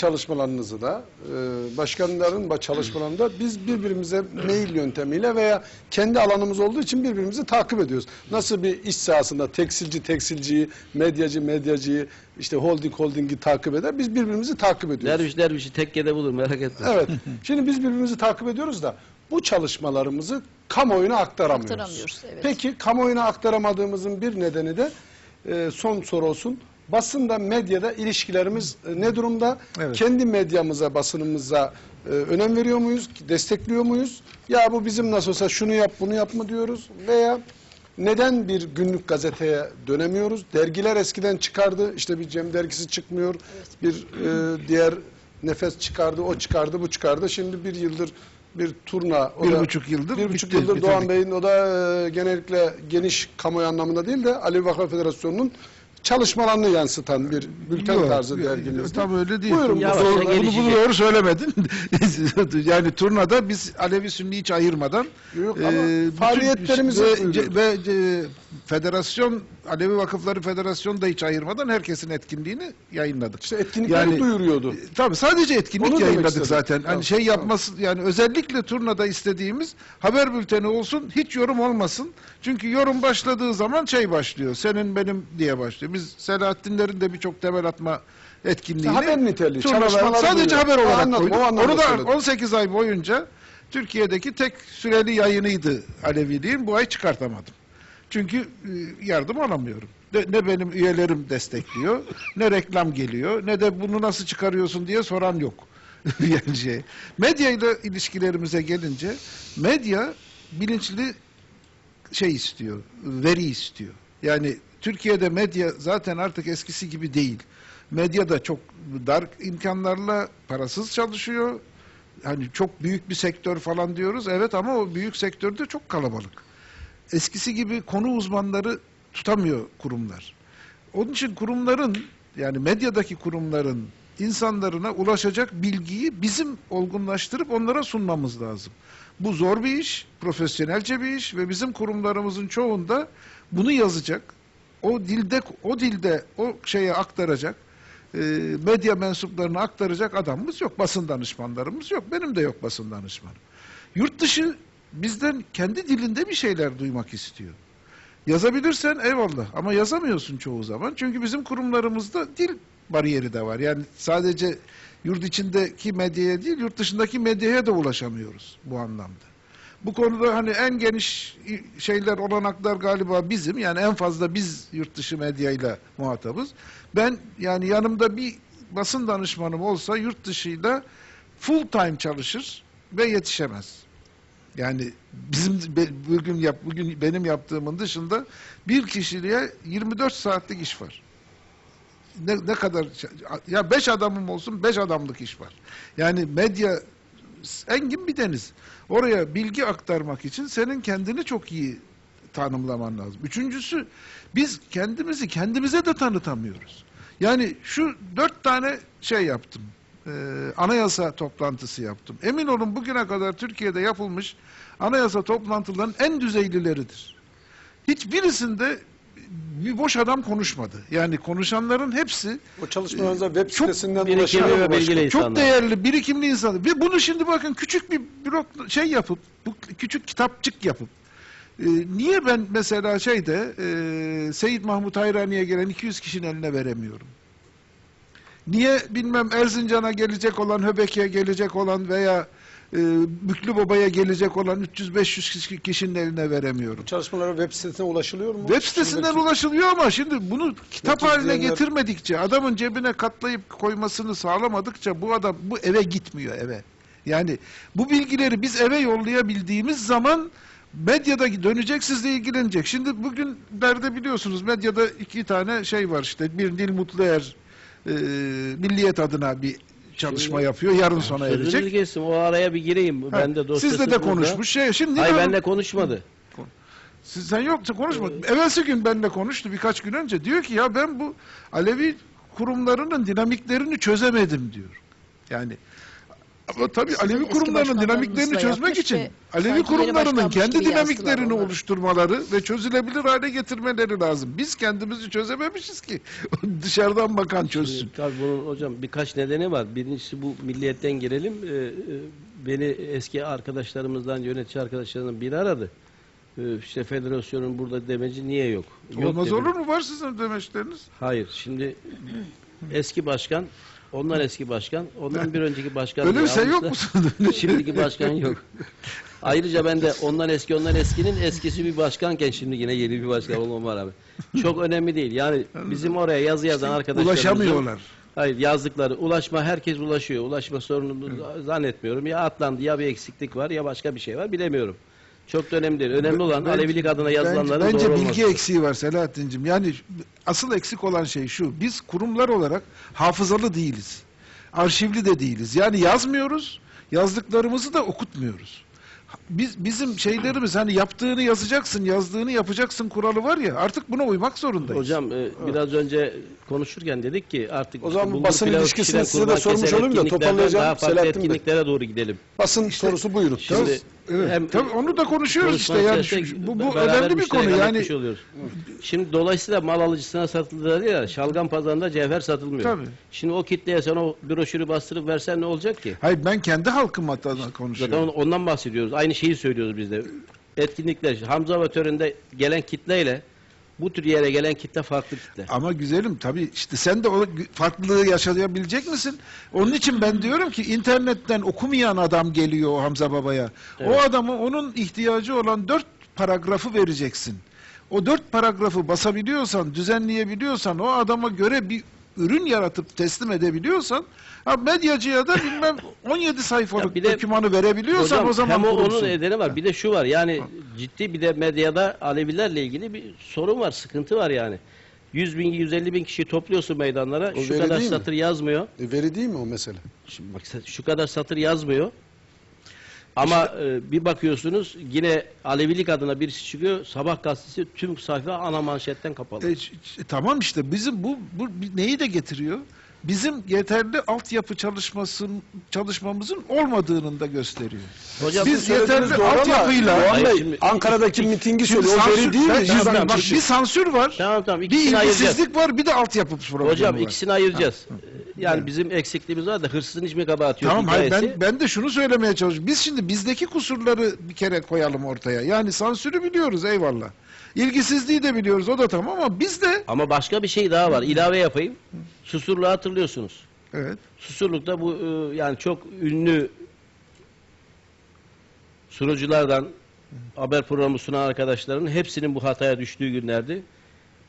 çalışmalarınızı da e, başkanların ba- çalışmalarında biz birbirimize mail yöntemiyle veya kendi alanımız olduğu için birbirimizi takip ediyoruz. Nasıl bir iş sahasında tekstilci tekstilciyi, medyacı medyacıyı, işte holding holdingi takip eder. Biz birbirimizi takip ediyoruz. Derviş dervişi tekkede bulur merak etme. Evet. Şimdi biz birbirimizi takip ediyoruz da bu çalışmalarımızı kamuoyuna aktaramıyoruz. Aktaramıyoruz, evet. Peki kamuoyuna aktaramadığımızın bir nedeni de e, son soru olsun. Basında, medyada ilişkilerimiz e, ne durumda? Evet. Kendi medyamıza, basınımıza e, önem veriyor muyuz? Destekliyor muyuz? Ya bu bizim nasıl olsa şunu yap, bunu yap mı diyoruz? Veya neden bir günlük gazeteye dönemiyoruz? Dergiler eskiden çıkardı. İşte bir Cem dergisi çıkmıyor. Bir e, diğer Nefes çıkardı, o çıkardı, bu çıkardı. Şimdi bir yıldır bir turna. o Bir da- buçuk yıldır Bir buçuk bitti, yıldır Doğan bitirdik. Bey'in o da e, genellikle geniş kamuoyu anlamında değil de Ali Vakıf Federasyonu'nun çalışmalarını yansıtan bir bülten Yok, tarzı yok, dergimizde. Tam öyle değil. Buyurun. Bunu Yavaşça doğru, bunu, gelişecek. bunu doğru söylemedin. yani turnada biz Alevi Sünni hiç ayırmadan Yok bütün- faaliyetlerimizi ve, ve ce- federasyon Alevi Vakıfları Federasyonu da hiç ayırmadan herkesin etkinliğini yayınladık. İşte etkinlikleri duyuruyordu. E, Tabii sadece etkinlik Onu yayınladık zaten. Tamam, Hani şey tamam. yapması yani özellikle turnada istediğimiz haber bülteni olsun, hiç yorum olmasın. Çünkü yorum başladığı zaman şey başlıyor. Senin benim diye başlıyor. Biz Selahattinlerin de birçok temel atma etkinliğini haber niteliği, turnalar- sadece duyuyor. haber olarak Anladım, koyduk. Onu da söyledim. 18 ay boyunca Türkiye'deki tek süreli yayınıydı Aleviliğin. Bu ay çıkartamadım. Çünkü e, yardım alamıyorum. Ne, benim üyelerim destekliyor, ne reklam geliyor, ne de bunu nasıl çıkarıyorsun diye soran yok. yani şey. Medya ile ilişkilerimize gelince medya bilinçli şey istiyor, veri istiyor. Yani Türkiye'de medya zaten artık eskisi gibi değil. Medya da çok dar imkanlarla parasız çalışıyor. Hani çok büyük bir sektör falan diyoruz. Evet ama o büyük sektörde çok kalabalık. Eskisi gibi konu uzmanları tutamıyor kurumlar. Onun için kurumların yani medyadaki kurumların insanlarına ulaşacak bilgiyi bizim olgunlaştırıp onlara sunmamız lazım. Bu zor bir iş, profesyonelce bir iş ve bizim kurumlarımızın çoğunda bunu yazacak, o dilde o dilde o şeye aktaracak, e, medya mensuplarına aktaracak adamımız yok, basın danışmanlarımız yok. Benim de yok basın danışmanım. Yurt dışı bizden kendi dilinde bir şeyler duymak istiyor. Yazabilirsen eyvallah ama yazamıyorsun çoğu zaman. Çünkü bizim kurumlarımızda dil bariyeri de var. Yani sadece yurt içindeki medyaya değil, yurt dışındaki medyaya da ulaşamıyoruz bu anlamda. Bu konuda hani en geniş şeyler, olanaklar galiba bizim. Yani en fazla biz yurt dışı medyayla muhatabız. Ben yani yanımda bir basın danışmanım olsa yurt dışıyla full time çalışır ve yetişemez. Yani bizim bugün yap bugün benim yaptığımın dışında bir kişiliğe 24 saatlik iş var. Ne, ne kadar ya beş adamım olsun beş adamlık iş var. Yani medya engin bir deniz. Oraya bilgi aktarmak için senin kendini çok iyi tanımlaman lazım. Üçüncüsü biz kendimizi kendimize de tanıtamıyoruz. Yani şu dört tane şey yaptım. Ee, anayasa toplantısı yaptım. Emin olun bugüne kadar Türkiye'de yapılmış anayasa toplantılarının en düzeylileridir. Hiçbirisinde bir boş adam konuşmadı. Yani konuşanların hepsi O çalışmalarınıza web Çok sitesinden birikimli ulaşılıyor ve çok insanlar. değerli, birikimli insan. Ve bunu şimdi bakın küçük bir blok şey yapıp, bu küçük kitapçık yapıp, e, niye ben mesela şeyde e, Seyit Mahmut Hayrani'ye gelen 200 kişinin eline veremiyorum? Niye bilmem Erzincan'a gelecek olan, Höbeke'ye gelecek olan veya e, Büklü Baba'ya gelecek olan 300-500 kişi- kişinin eline veremiyorum? Çalışmalara web sitesine ulaşılıyor mu? Web sitesinden Şuradaki- ulaşılıyor ama şimdi bunu kitap haline izleyenler- getirmedikçe, adamın cebine katlayıp koymasını sağlamadıkça bu adam bu eve gitmiyor eve. Yani bu bilgileri biz eve yollayabildiğimiz zaman medyada dönecek sizle ilgilenecek. Şimdi bugün derde biliyorsunuz medyada iki tane şey var işte. Bir Nil Mutluer e, Milliyet adına bir çalışma Şimdi- yapıyor. Yarın sona Sözünüzü erecek. kestim. O araya bir gireyim. Ha, Ben de dosyası Sizle de burada. konuşmuş. Şey, şimdi Hayır benle konuşmadı. siz, sen yoksa konuşma. Evvelsi gün benimle konuştu birkaç gün önce. Diyor ki ya ben bu Alevi kurumlarının dinamiklerini çözemedim diyor. Yani Ama tabii Sizin Alevi eski kurumlarının dinamiklerini çözmek için Alevi kurumlarının kendi dinamiklerini oluşturmaları ve çözülebilir hale getirmeleri lazım. Biz kendimizi çözememişiz ki dışarıdan bakan çözsün. Tabii bunun hocam birkaç nedeni var. Birincisi bu milliyetten girelim. Ee, e, beni eski arkadaşlarımızdan, yönetici arkadaşlarımdan biri aradı. Ee, işte federasyonun burada demeci niye yok? Yok Olmaz dedim. olur mu? Var sizin demeçleriniz. Hayır. Şimdi eski başkan, ondan eski başkan, ondan bir önceki başkan. Bir şey yok musun? Şimdiki başkan yok. Ayrıca ben de ondan eski ondan eskinin eskisi bir başkanken şimdi yine yeni bir başkan olmama rağmen. Çok önemli değil. Yani bizim oraya yazı yazan arkadaşlarımızın Ulaşamıyorlar. Hayır yazdıkları ulaşma herkes ulaşıyor. Ulaşma sorununu zannetmiyorum. Ya atlandı ya bir eksiklik var ya başka bir şey var bilemiyorum. Çok da önemli değil. Önemli olan Bence- Alevilik adına yazılanların bence, doğru bence olması. bilgi eksiği var Selahattin'cim. Yani asıl eksik olan şey şu. Biz kurumlar olarak hafızalı değiliz. Arşivli de değiliz. Yani yazmıyoruz. Yazdıklarımızı da okutmuyoruz. Biz bizim şeylerimiz hani yaptığını yazacaksın, yazdığını yapacaksın kuralı var ya. Artık buna uymak zorundayız. Hocam e, biraz önce konuşurken dedik ki artık O zaman bulgur basın pilavı ilişkisini pişiren, size de kurban sormuş kesen olayım da etkinliklerden toparlayacağım Daha farklı Selahattin Bey. etkinliklere doğru gidelim. Basın sorusu buyurun. Şimdi Evet. hem Tabii onu da konuşuyoruz işte yani içerisinde şu- bu, bu beraber önemli bir müşterek konu yani oluyoruz. Şimdi dolayısıyla mal alıcısına satıldığı ya şalgam pazarında cevher satılmıyor. Tabii. Şimdi o kitleye sen o broşürü bastırıp versen ne olacak ki? hayır ben kendi halkım adına konuşuyorum. Zaten on- ondan bahsediyoruz. Aynı şeyi söylüyoruz biz de. Etkinlikler, Hamza törende gelen kitleyle bu tür yere gelen kitle farklı kitle. Ama güzelim tabii işte sen de o farklılığı yaşayabilecek misin? Onun için ben diyorum ki internetten okumayan adam geliyor o Hamza Baba'ya. Evet. O adamı onun ihtiyacı olan dört paragrafı vereceksin. O dört paragrafı basabiliyorsan, düzenleyebiliyorsan, o adama göre bir ürün yaratıp teslim edebiliyorsan, ha medyacıya da bilmem 17 sayfalık Ya bir de- dokümanı verebiliyorsan Hocam, o zaman hem o- onun kurumsun. nedeni var. Bir de şu var. Yani ciddi bir de medyada Alevilerle ilgili bir sorun var, sıkıntı var yani. 100 bin, 150 bin kişi topluyorsun meydanlara. O şu veri kadar değil mi? satır yazmıyor. E, veri değil mi o mesele? Şimdi bak şu kadar satır yazmıyor. Ama e, bir bakıyorsunuz yine Alevilik adına birisi çıkıyor. Sabah gazetesi tüm sayfa ana manşetten kapalı. E, ş- ş- tamam işte bizim bu, bu neyi de getiriyor? Bizim yeterli altyapı çalışmasın çalışmamızın olmadığını da gösteriyor. Hocam Biz söylediğiniz yeterli doğru ama altyapıyla Doğan Hayır, Bey, şimdi- Ankara'daki mitingi Şimdi söylüyor. O veri sansür- değil mi? Ben- Yüz bak, kişi. bir sansür var. Tamam tamam Bir ikisini ayıracağız. ilgisizlik var, bir de altyapı problemi Hocam var. ikisini ayıracağız. Yani bizim eksikliğimiz var da hırsızın hiç mi kabahati yok Tamam hayır ben ben de şunu söylemeye çalışıyorum. Biz şimdi bizdeki kusurları bir kere koyalım ortaya. Yani sansürü biliyoruz eyvallah. İlgisizliği de biliyoruz o da tamam ama biz de Ama başka bir şey daha var. İlave yapayım. Susurluğu hatırlıyorsunuz. evet Susurluk'ta bu e, yani çok ünlü sunuculardan haber programı sunan arkadaşların hepsinin bu hataya düştüğü günlerdi.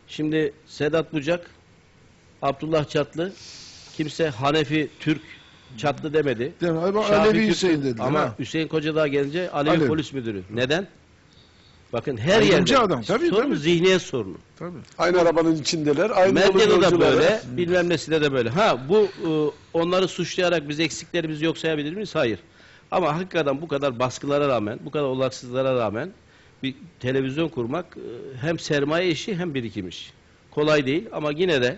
Şimdi Sedat Bucak, Abdullah Çatlı, kimse Hanefi Türk Çatlı demedi. Değil mi? Ama Şafi Alevi Türk- Hüseyin dediler. Ama ha. Hüseyin Kocadağ gelince Alevi Alevi. polis müdürü. Neden? Bakın her Ayrımcı yerde. adam, tabii, sorun tabii. zihniyet sorunu. Tabii. Aynı arabanın içindeler. Aynı Medyada da böyle, bilmem nesinde de böyle. Ha bu e, onları suçlayarak biz eksiklerimizi yok sayabilir miyiz? Hayır. Ama hakikaten bu kadar baskılara rağmen, bu kadar olaksızlara rağmen bir televizyon kurmak e, hem sermaye işi hem birikim işi. Kolay değil ama yine de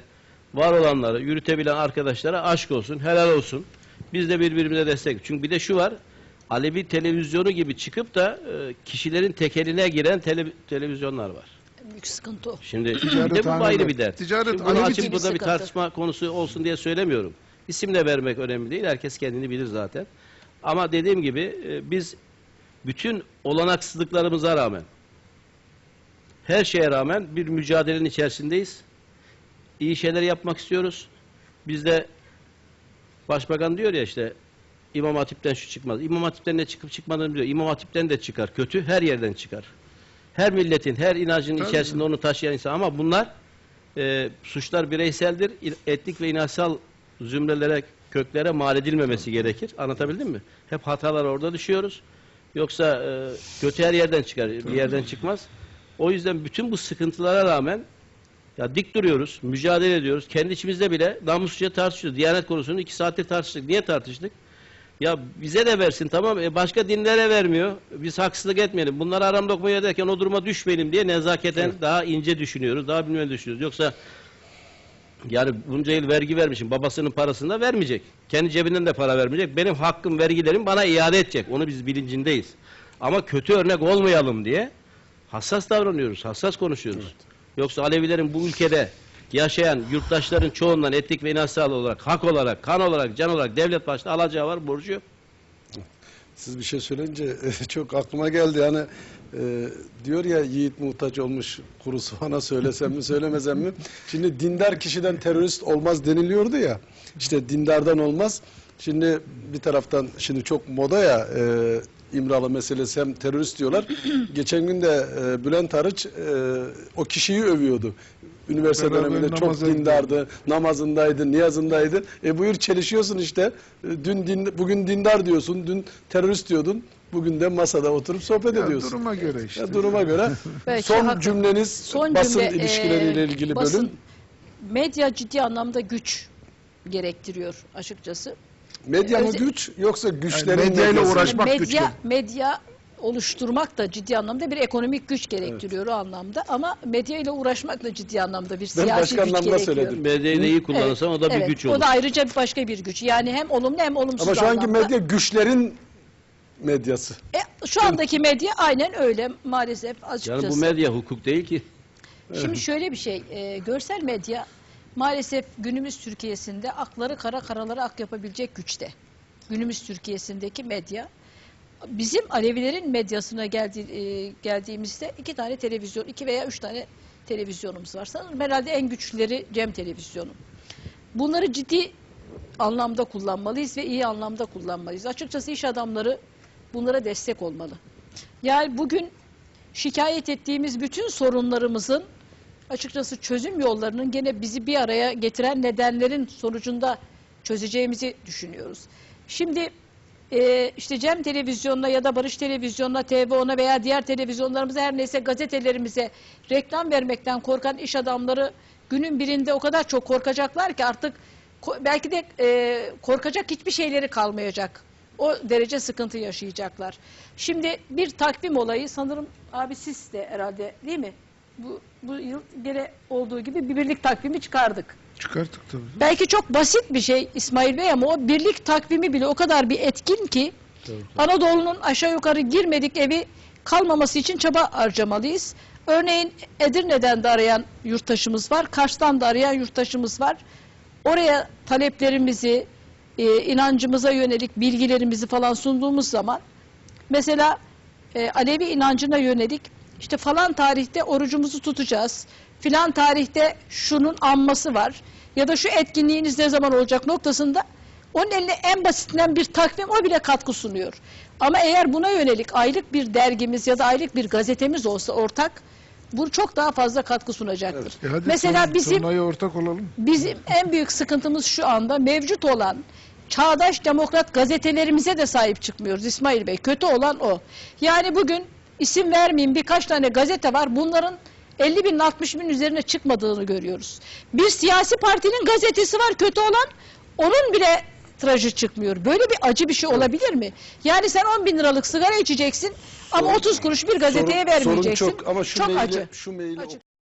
var olanları yürütebilen arkadaşlara aşk olsun, helal olsun. Biz de birbirimize destek. Çünkü bir de şu var. Alevi televizyonu gibi çıkıp da e, kişilerin tekeline giren tele- televizyonlar var. Büyük sıkıntı o. Şimdi bir Ticaret de bu ayrı bir dert. Ticaret Şimdi bunu açıp burada bir sıkıntı. tartışma konusu olsun diye söylemiyorum. İsim de vermek önemli değil. Herkes kendini bilir zaten. Ama dediğim gibi e, biz bütün olanaksızlıklarımıza rağmen her şeye rağmen bir mücadelenin içerisindeyiz. İyi şeyler yapmak istiyoruz. Biz de Başbakan diyor ya işte İmam Hatip'ten şu çıkmaz. İmam Hatip'ten ne çıkıp çıkmadığını biliyor. İmam Hatip'ten de çıkar. Kötü her yerden çıkar. Her milletin, her inancın Tabii. içerisinde onu taşıyan insan. Ama bunlar e, suçlar bireyseldir. Etnik ve inansal zümrelere, köklere mal edilmemesi gerekir. Anlatabildim mi? Hep hatalar orada düşüyoruz. Yoksa e, kötü her yerden çıkar, bir yerden çıkmaz. O yüzden bütün bu sıkıntılara rağmen ya dik duruyoruz, mücadele ediyoruz. Kendi içimizde bile namusçuya tartışıyoruz. Diyanet konusunu iki saattir tartıştık. Niye tartıştık? Ya bize de versin tamam e başka dinlere vermiyor. Biz haksızlık etmeyelim. Bunları aram lokmaya ederken o duruma düşmeyelim diye nezaketen daha ince düşünüyoruz. Daha bilmem düşünüyoruz. Yoksa Yani bunca yıl vergi vermişim. Babasının parasını da vermeyecek. Kendi cebinden de para vermeyecek. Benim hakkım, vergilerim bana iade edecek. Onu biz bilincindeyiz. Ama kötü örnek olmayalım diye hassas davranıyoruz, hassas konuşuyoruz. Yoksa Alevilerin bu ülkede yaşayan yurttaşların çoğundan etnik ve inansal olarak, hak olarak, kan olarak, can olarak devlet başta alacağı var, borcu yok. Siz bir şey söyleyince çok aklıma geldi. Yani e, diyor ya yiğit muhtaç olmuş kuru soğana söylesem mi söylemesem mi? Şimdi dindar kişiden terörist olmaz deniliyordu ya. İşte dindardan olmaz. Şimdi bir taraftan şimdi çok moda ya e, İmralı meselesi hem terörist diyorlar. Geçen gün de e, Bülent Arıç e, o kişiyi övüyordu. Üniversite Beraber döneminde çok dindardı, namazındaydı, niyazındaydı. E buyur çelişiyorsun işte. E, Dün din, bugün dindar diyorsun, dün terörist diyordun. Bugün de masada oturup sohbet Ya ediyorsun. duruma göre işte. Ya duruma göre. Son haklı. cümleniz Son basın cümle, ilişkileriyle e, ilgili basın, bölüm. Medya ciddi anlamda güç gerektiriyor açıkçası. Medya mı özel- güç yoksa güçlerin medyayla medyası mı? uğraşmak medya güçken. medya oluşturmak da ciddi anlamda bir ekonomik güç gerektiriyor o anlamda ama medya ile uğraşmak da ciddi anlamda bir siyasi başka güç anlamda gerekiyor. söyledim. Medyayı iyi kullanırsan o da bir evet, güç olur. O da ayrıca başka bir güç. Yani hem olumlu hem olumsuz Ama şu anki anlamda. medya güçlerin medyası. E, şu andaki medya aynen öyle maalesef açıkçası. Yani bu medya hukuk değil ki. Şimdi şöyle bir şey, e, görsel medya maalesef günümüz Türkiye'sinde akları kara karaları ak yapabilecek güçte. Günümüz Türkiye'sindeki medya. Bizim Alevilerin medyasına geldi, e, geldiğimizde iki tane televizyon, iki veya üç tane televizyonumuz var. Sanırım herhalde en güçlüleri Cem Televizyonu. Bunları ciddi anlamda kullanmalıyız ve iyi anlamda kullanmalıyız. Açıkçası iş adamları bunlara destek olmalı. Yani bugün şikayet ettiğimiz bütün sorunlarımızın açıkçası çözüm yollarının gene bizi bir araya getiren nedenlerin sonucunda çözeceğimizi düşünüyoruz. Şimdi e, işte Cem Televizyonu'na ya da Barış Televizyonu'na, TV10'a veya diğer televizyonlarımıza her neyse gazetelerimize reklam vermekten korkan iş adamları günün birinde o kadar çok korkacaklar ki artık belki de e, korkacak hiçbir şeyleri kalmayacak. O derece sıkıntı yaşayacaklar. Şimdi bir takvim olayı sanırım abi siz de herhalde değil mi? Bu, bu yıl gene olduğu gibi bir birlik takvimi çıkardık. Çıkarttık tabii. Belki çok basit bir şey İsmail Bey ama o birlik takvimi bile o kadar bir etkin ki Anadolu'nun aşağı yukarı girmedik evi kalmaması için çaba harcamalıyız. Örneğin Edirne'den de arayan yurttaşımız var, Kars'tan da arayan yurttaşımız var. Oraya taleplerimizi, e, inancımıza yönelik bilgilerimizi falan sunduğumuz zaman mesela e, Alevi inancına yönelik işte falan tarihte orucumuzu tutacağız. Filan tarihte şunun anması var. Ya da şu etkinliğiniz ne zaman olacak noktasında onun eline en basitinden bir takvim o bile katkı sunuyor. Ama eğer buna yönelik aylık bir dergimiz ya da aylık bir gazetemiz olsa ortak bu çok daha fazla katkı sunacaktır. E hadi Mesela son- bizim ortak olalım. Bizim en büyük sıkıntımız şu anda mevcut olan çağdaş demokrat gazetelerimize de sahip çıkmıyoruz İsmail Bey. Kötü olan o. Yani bugün isim vermeyeyim birkaç tane gazete var. Bunların 50 bin 60 bin üzerine çıkmadığını görüyoruz. Bir siyasi partinin gazetesi var kötü olan onun bile tirajı çıkmıyor. Böyle bir acı bir şey olabilir mi? Yani sen 10 bin liralık sigara içeceksin ama Sorun- 30 kuruş bir gazeteye sorun, sorun vermeyeceksin. çok ama şu çok maili, acı. şu Acı.